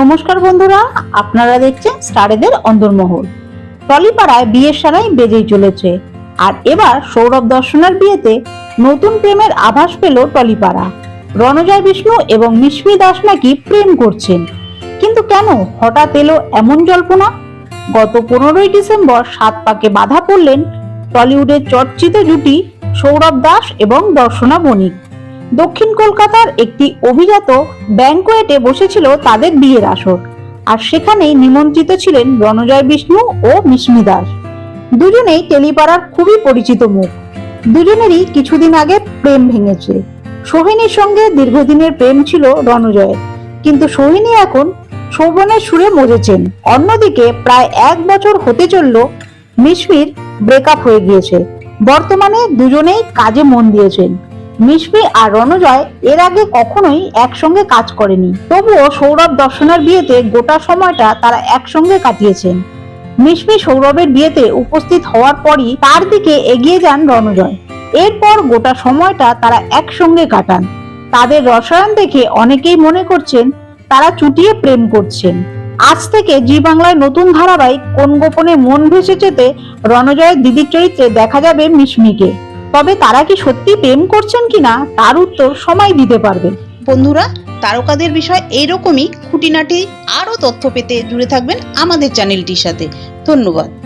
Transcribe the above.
নমস্কার বন্ধুরা, আপনারা দেখছেন স্টারেদের অন্দরমহল। টলিপাড়ায় বিয়ের সারাই বেজেই চলেছে। আর এবার সৌরভ দর্শনার বিয়েতে নতুন প্রেমের আভাস পেল টলিপাড়া। রণজয় বিষ্ণু এবং মিশমি দাস নাকি প্রেম করছেন। কিন্তু কেন হঠাৎ এলো এমন জল্পনা? গত পনেরোই ডিসেম্বর সাত পাকে বাধা পড়লেন টলিউডের চর্চিত জুটি সৌরভ দাস এবং দর্শনা বণিক দক্ষিণ কলকাতার একটি অভিজাত ব্যাংকোয়েটে বসেছিল তাদের বিয়ের আসর, আর সেখানেই নিমন্ত্রিত ছিলেন রণজয় বিষ্ণু ও মিশমি দাস। দুজনেই টেলিপাড়ার খুবই পরিচিত মুখ। দুজনেরই কিছুদিন আগে প্রেম ভেঙেছে। সোহিনীর সঙ্গে দীর্ঘদিনের প্রেম ছিল রণজয়ের, কিন্তু সোহিনী এখন শোভনের সুরে মজেছেন। অন্যদিকে প্রায় এক বছর হতে চলল মিশমির ব্রেকআপ হয়ে গিয়েছে। বর্তমানে দুজনেই কাজে মন দিয়েছেন। মিশমি আর রণজয় এর আগে কখনোই একসঙ্গে কাজ করেনি। তবুও সৌরভ দর্শনের বিয়েতে গোটা সময়টা তারা একসঙ্গে কাটিয়েছেন। মিশমি সৌরভের বিয়েতে উপস্থিত হওয়ার পরই তার দিকে এগিয়ে যান রণজয়। এরপর গোটা সময়টা তারা একসঙ্গে কাটান। তাদের রসায়ন দেখে অনেকেই মনে করছেন, তারা চুটিয়ে প্রেম করছেন। আজ থেকে জি বাংলায় নতুন ধারাবাহিক কোন গোপনে মন ভেসে যেতে রণজয়ের দিদির চরিত্রে দেখা যাবে মিশমিকে। তবে তারা কি সত্যি প্রেম করছেন কিনা তার উত্তর সময় দিতে পারবে। বন্ধুরা, তারকাদের বিষয় এইরকমই। খুঁটিনাটি আরও তথ্য পেতে জুড়ে থাকবেন আমাদের চ্যানেলটির সাথে। ধন্যবাদ।